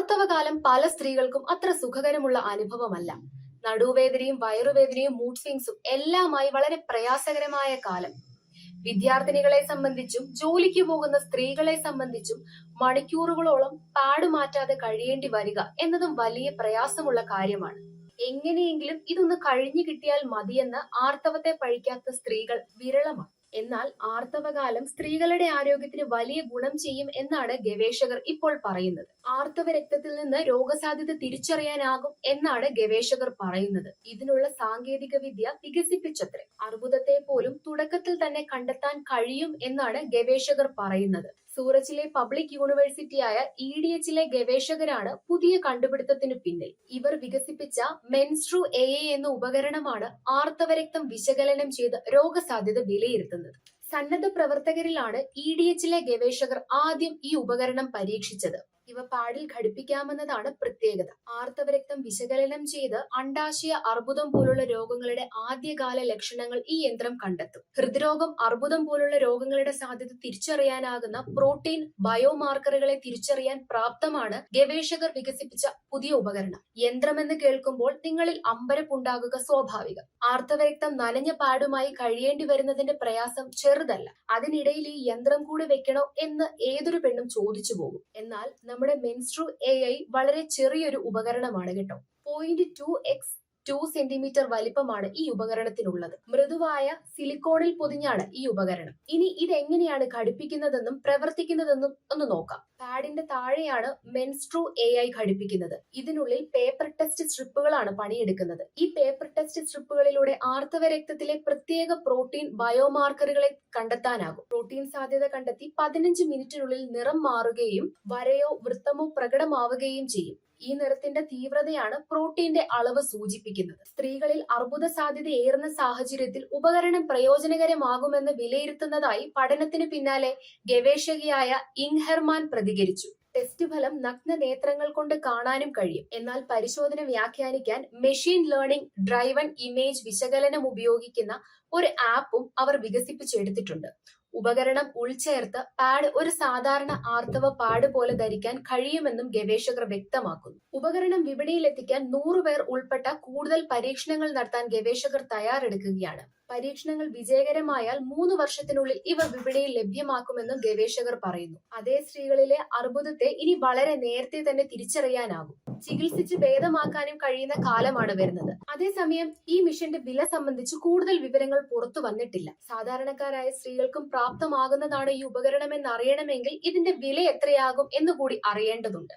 ആർത്തവകാലം പല സ്ത്രീകൾക്കും അത്ര സുഖകരമുള്ള അനുഭവമല്ല. നടുവേദനയും വയറുവേദനയും മൂഡ് സ്വിങ്സും എല്ലാമായി വളരെ പ്രയാസകരമായ കാലം. വിദ്യാർത്ഥിനികളെ സംബന്ധിച്ചും ജോലിക്ക് പോകുന്ന സ്ത്രീകളെ സംബന്ധിച്ചും മണിക്കൂറുകളോളം പാടുമാറ്റാതെ കഴിയേണ്ടി വരിക എന്നതും വലിയ പ്രയാസമുള്ള കാര്യമാണ്. എങ്ങനെയെങ്കിലും ഇതൊന്ന് കഴിഞ്ഞു കിട്ടിയാൽ മതിയെന്ന് ആർത്തവത്തെ പഴിക്കാത്ത സ്ത്രീകൾ വിരളമാണ്. എന്നാൽ ആർത്തവകാലം സ്ത്രീകളുടെ ആരോഗ്യത്തിന് വലിയ ഗുണം ചെയ്യും എന്നാണ് ഗവേഷകർ ഇപ്പോൾ പറയുന്നത്. ആർത്തവ രക്തത്തിൽ നിന്ന് രോഗസാധ്യത തിരിച്ചറിയാനാകും എന്നാണ് ഗവേഷകർ പറയുന്നത്. ഇതിനുള്ള സാങ്കേതിക വിദ്യ വികസിപ്പിച്ചത്രേ. അർബുദത്തെ പോലും തുടക്കത്തിൽ തന്നെ കണ്ടെത്താൻ കഴിയും എന്നാണ് ഗവേഷകർ പറയുന്നത്. സൂറച്ചിലെ പബ്ലിക് യൂണിവേഴ്സിറ്റിയായ ഇ ഡി എച്ചിലെ ഗവേഷകരാണ് പുതിയ കണ്ടുപിടുത്തത്തിനു പിന്നിൽ. ഇവർ വികസിപ്പിച്ച മെൻസ്ട്രു എ എ എന്ന ഉപകരണമാണ് ആർത്തവരക്തം വിശകലനം ചെയ്ത് രോഗസാധ്യത വിലയിരുത്തുന്നത്. സന്നദ്ധ പ്രവർത്തകരിലാണ് ഇ ഡി എച്ചിലെ ഗവേഷകർ ആദ്യം ഈ ഉപകരണം പരീക്ഷിച്ചത്. ഇവ പാടിൽ ഘടിപ്പിക്കാമെന്നതാണ് പ്രത്യേകത. ആർത്തവരക്തം വിശകലനം ചെയ്ത് അണ്ടാശയ അർബുദം പോലുള്ള രോഗങ്ങളുടെ ആദ്യകാല ലക്ഷണങ്ങൾ ഈ യന്ത്രം കണ്ടെത്തും. ഹൃദ്രോഗം അർബുദം പോലുള്ള രോഗങ്ങളുടെ സാധ്യത തിരിച്ചറിയാനാകുന്ന പ്രോട്ടീൻ ബയോമാർക്കറുകളെ തിരിച്ചറിയാൻ പ്രാപ്തമാണ് ഗവേഷകർ വികസിപ്പിച്ച പുതിയ ഉപകരണം. യന്ത്രമെന്ന് കേൾക്കുമ്പോൾ നിങ്ങളിൽ അമ്പരപ്പുണ്ടാകുക സ്വാഭാവികം. ആർത്തവരക്തം നനഞ്ഞ പാടുമായി കഴിയേണ്ടി വരുന്നതിന്റെ പ്രയാസം ചെറുതല്ല. അതിനിടയിൽ ഈ യന്ത്രം കൂടെ വെക്കണോ എന്ന് ഏതൊരു പെണ്ണും ചോദിച്ചു പോകും. എന്നാൽ നമ്മുടെ മെൻസ്ട്രു എ ഐ വളരെ ചെറിയൊരു ഉപകരണമാണ് കേട്ടോ. Point two X two centimetre വലിപ്പമാണ് ഈ ഉപകരണത്തിനുള്ളത് മൃദുവായ സിലിക്കോണിൽ പൊതിഞ്ഞാണ് ഈ ഉപകരണം. ഇനി ഇത് എങ്ങനെയാണ് ഘടിപ്പിക്കുന്നതെന്നും പ്രവർത്തിക്കുന്നതെന്നും ഒന്ന് നോക്കാം. പാഡിന്റെ താഴെയാണ് മെൻസ്ട്രൂ എ ഐ ഘടിപ്പിക്കുന്നത്. ഇതിനുള്ളിൽ പേപ്പർ ടെസ്റ്റ് സ്ട്രിപ്പുകളാണ് പണിയെടുക്കുന്നത്. ഈ പേപ്പർ ടെസ്റ്റ് സ്ട്രിപ്പുകളിലൂടെ ആർത്തവ രക്തത്തിലെ പ്രത്യേക പ്രോട്ടീൻ ബയോമാർക്കറുകളെ കണ്ടെത്താനാകും. പ്രോട്ടീൻ സാധ്യത കണ്ടെത്തി പതിനഞ്ച് മിനിറ്റിനുള്ളിൽ നിറം മാറുകയും വരയോ വൃത്തമോ പ്രകടമാവുകയും ചെയ്യും. ഈ നിറത്തിന്റെ തീവ്രതയാണ് പ്രോട്ടീന്റെ അളവ് സൂചിപ്പിക്കുന്നത്. സ്ത്രീകളിൽ അർബുദ സാധ്യത ഏറുന്ന സാഹചര്യത്തിൽ ഉപകരണം പ്രയോജനകരമാകുമെന്ന് വിലയിരുത്തുന്നതായി പഠനത്തിന് പിന്നാലെ ഗവേഷകയായ ഇൻഹെർമാൻ പ്രതികരിച്ചു. ടെസ്റ്റ് ഫലം നഗ്ന നേത്രങ്ങൾ കൊണ്ട് കാണാനും കഴിയും. എന്നാൽ പരിശോധന വ്യാഖ്യാനിക്കാൻ മെഷീൻ ലേണിംഗ് ഡ്രൈവൺ ഇമേജ് വിശകലനം ഉപയോഗിക്കുന്ന ഒരു ആപ്പും അവർ വികസിപ്പിച്ചെടുത്തിട്ടുണ്ട്. ഉപകരണം ഉൾച്ചേർത്ത് പാഡ് ഒരു സാധാരണ ആർത്തവ പാഡ് പോലെ ധരിക്കാൻ കഴിയുമെന്നും ഗവേഷകർ വ്യക്തമാക്കുന്നു. ഉപകരണം വിപണിയിലെത്തിക്കാൻ നൂറുപേർ ഉൾപ്പെട്ട കൂടുതൽ പരീക്ഷണങ്ങൾ നടത്താൻ ഗവേഷകർ തയ്യാറെടുക്കുകയാണ്. പരീക്ഷണങ്ങൾ വിജയകരമായാൽ മൂന്ന് വർഷത്തിനുള്ളിൽ ഇവ വിപണിയിൽ ലഭ്യമാക്കുമെന്നും ഗവേഷകർ പറയുന്നു. അതേ സ്ത്രീകളിലെ അർബുദത്തെ ഇനി വളരെ നേരത്തെ തന്നെ തിരിച്ചറിയാനാകും. ചികിത്സിച്ച് ഭേദമാക്കാനും കഴിയുന്ന കാലമാണ് വരുന്നത്. അതേസമയം ഈ മിഷന്റെ വില സംബന്ധിച്ച് കൂടുതൽ വിവരങ്ങൾ പുറത്തു വന്നിട്ടില്ല. സാധാരണക്കാരായ സ്ത്രീകൾക്കും പ്രാപ്തമാകുന്നതാണ് ഈ ഉപകരണം എന്ന് അറിയണമെങ്കിൽ ഇതിന്റെ വില എത്രയാകും എന്നുകൂടി അറിയേണ്ടതുണ്ട്.